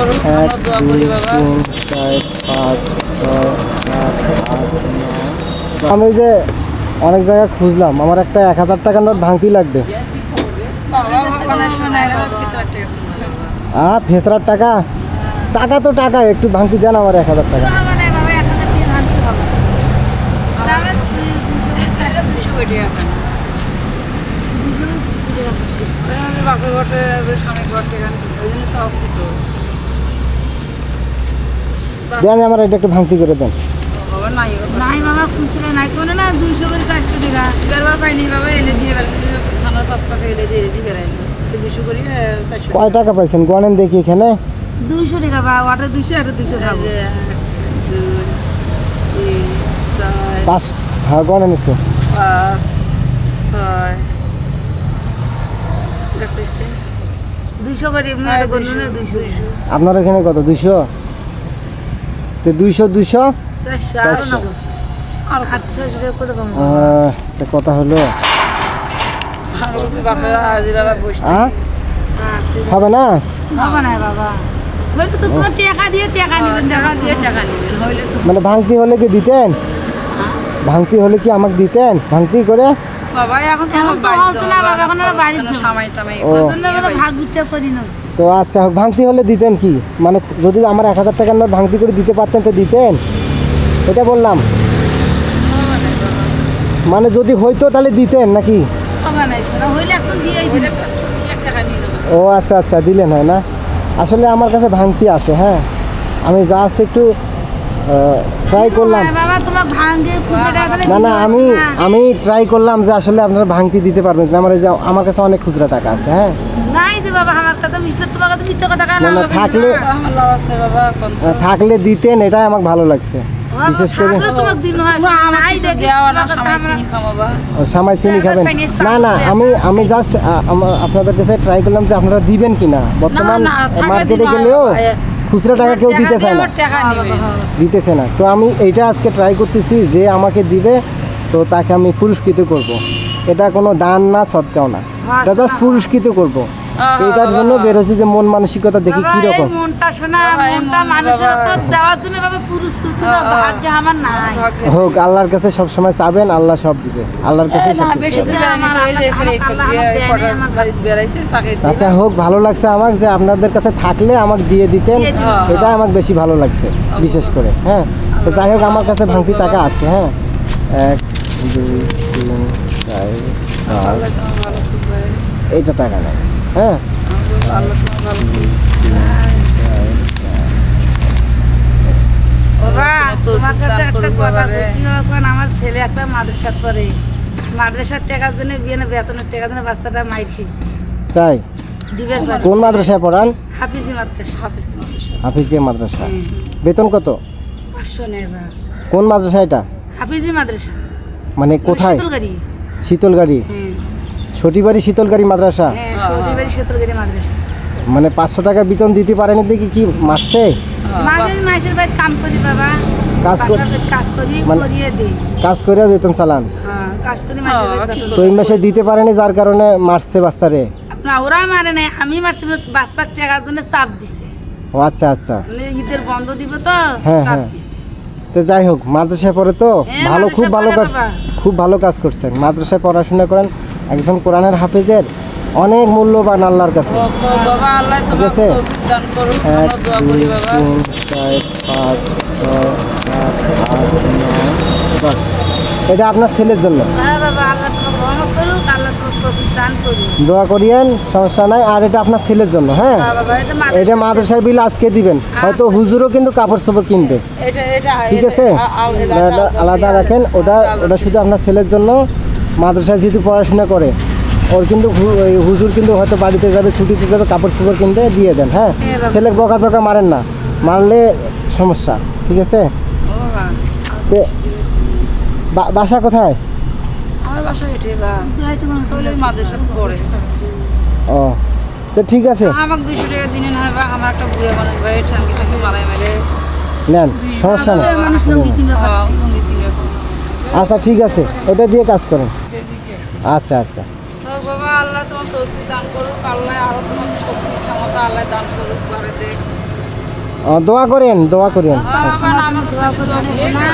আমরা দোয়া করি বাবা। আমি যে অনেক জায়গায় খুঁজলাম আমার একটা এক হাজার টাকার নোট ভাঙতি লাগবে। আ ফেতরার টাকা? টাকা তো টাকা একটু ভাঙতি দেন আমার এক হাজার টাকা। বাপের ঘটে স্বামী ঘটে এখানে। ওই জন্য তো দেন আমার এটা একটু ভাঙতি করে দেন। নাই নাই বাবা খুচরা নাই। কোনো না দুইশো করে চারশো টাকা। পাইনি বাবা এলে দিয়ে থানার পাঁচ পাখা এলে দিয়ে দিয়ে দুশো করে চারশো কয় টাকা। পাইছেন? গনেন দেখি এখানে। দুইশো টাকা বা ওটা দুইশো এটা দুইশো পাঁচ হ্যাঁ গনেন একটু। পাঁচ ছয়। দুইশো করে গণু না দুইশো। আপনার এখানে কত দুইশো? তো দুইশো দুইশো? একটা কথা হলো? হবে না? হবে বাবা। মানে ভাঙতি হলে কি দিতেন? ভাঙতি হলে কি আমাকে দিতেন? ভাঙতি করে? বাবা এখন তো বাড়ি বাবা এখন আর বাড়ি সামাই টামাই ও। করে ভাগ করি না তো আচ্ছা ভাঙতি হলে দিতেন কি? মানে যদি আমার এক হাজার টাকার নোট ভাঙতি করে দিতে পারতেন তো দিতেন? এটা বললাম। মানে যদি হইতো তাহলে দিতেন নাকি? টাকা ও আচ্ছা আচ্ছা দিলেন হয় না? আসলে আমার কাছে ভাঙতি আছে হ্যাঁ। আমি জাস্ট একটু ট্রাই করলাম। না না আমি আমি ট্রাই করলাম যে আসলে আপনারা ভাঙতি দিতে পারবেন। আমার এই যে আমার কাছে অনেক খুচরা টাকা আছে হ্যাঁ? থাকলে- দিতেন এটাই আমার ভালো লাগছে। বিশেষ করে হয় সামাই চিনি খাবেন। না না আমি আমি জাস্ট আপনাদের কাছে ট্রাই করলাম যে আপনারা দিবেন কিনা। বর্তমান মার্কেটে গেলেও খুচরা টাকা কেউ দিতে চায় না। দিতেছে না। তো আমি এইটা আজকে ট্রাই করতেছি যে আমাকে দিবে তো তাকে আমি পুরস্কৃত করব। এটা কোনো দান না সৎকাও না। এটা জাস্ট পুরস্কৃত করব। এটার জন্য। বেরোছি যে মন মানসিকতা দেখি কি রকম মনটা শোনা মনটা মানুষের উপর দেওয়ার জন্য বাবা পুরুষ তো ভাগ্যে আমার নাই। হোক আল্লাহর কাছে সব সময় চাবেন আল্লাহ সব দিবে। আল্লাহর কাছে সব না আমার আমার আচ্ছা হোক ভালো লাগছে আমার যে আপনাদের কাছে থাকলে আমাকে দিয়ে দিতেন। এটা আমাকে বেশি ভালো লাগছে বিশেষ করে হ্যাঁ। তো যাই হোক আমার কাছে ভাঙতি টাকা আছে হ্যাঁ। এক দুই তিন চার এইটা টাকা নেই। হ্যাঁ। আমার ছেলে একটা মাদ্রাসাত পড়ে। মাদ্রাসার টাকার জন্য বিয়ে বেতনের টাকার জন্য বাচ্চাটা মাইর খেয়েছে তাই? কোন মাদ্রাসায় পড়ান? হাফিজি মাদ্রাসা হাফিজি মাদ্রাসা। হাফিজিয়া মাদ্রাসা। বেতন কত? পাঁচশো নেবা। কোন মাদ্রাসা এটা? হাফিজি মাদ্রাসা। মানে কোথায়? শীতলগাড়ি। শীতলগাড়ি। হ্যাঁ। সটিবাড়ি মাদ্রাসা? হ্যাঁ বাড়ি মাদ্রাসা। মানে পাঁচশো টাকা বেতন দিতে পারেনি দেখি কি মাসছে মাসের মাসের বাড়ি কাম করি বাবা। কাজ কর- কাজ করি মানে- করিয়ে দিই। কাজ করে বেতন চালান? হ্যাঁ কাজ করি মাসের হ্যাঁ, তো এই মাসে দিতে পারেনি যার কারণে মারছে বাচ্চারে? ওরা মারে নাই আমি মারছি মানে বাচ্চার টাকার জন্য চাপ দিছে। ও আচ্ছা আচ্ছা। মানে ঈদের বন্ধ দিব তো হ্যাঁ, চাপ হ্যাঁ। দিছে। তো যাই হোক মাদ্রাসায় পড়ে তো? ভালো খুব ভালো কাজ খুব ভালো কাজ করছেন। মাদ্রাসায় পড়াশোনা করেন একজন কোরআনের হাফেজের অনেক মূল্যবান আল্লাহর কাছে। তোমার আছে? তৌফিক দান করুক এক দুই তিন চার পাঁচ ছয় সাত আট নয় দশ। এটা আপনার ছেলের জন্য। হ্যাঁ দোয়া করিয়েন সমস্যা নাই। আর এটা আপনার ছেলের জন্য হ্যাঁ? হ্যাঁ এটা মাদ্রাসার বিল আজকে দিবেন। হয়তো হুজুরও কিন্তু কাপড় চোপড় কিনবে। ঠিক আছে? আলাদা রাখেন। ওটা ওটা শুধু আপনার ছেলের জন্য। মাদ্রাসায় যেহেতু পড়াশোনা করে ওর কিন্তু হু- ওই হুজুর কিন্তু হয়তো বাড়িতে যাবে ছুটিতে যাবে কাপড় চোপড় কিনতে দিয়ে দেন হ্যাঁ? হ্যাঁ, ছেলে বকা চকা মারেন না মারলে সমস্যা ঠিক আছে? তে বা- বাসা কোথায়? আমার বাসা পড়ে। ও তো ঠিক আছে। আমাকে দুশো টাকা দিনে না বা আমার একটা বুড়ে মানুষ ভাই ঠাঙ্গি ঠাঙ্গি মালাই মেলে নেন সমস্যা হ্যাঁ। আচ্ছা ঠিক আছে ওটা দিয়ে কাজ করেন। আচ্ছা আচ্ছা। তো বাবা আল্লাহ তোমার তৌফিক দান করুক আল্লাহ আরও তোমার শক্তি ক্ষমতা আল্লাহ দান করুক ঘরে দেখ। দোয়া করেন দোয়া করেন। বাবা না দোয়া করে না।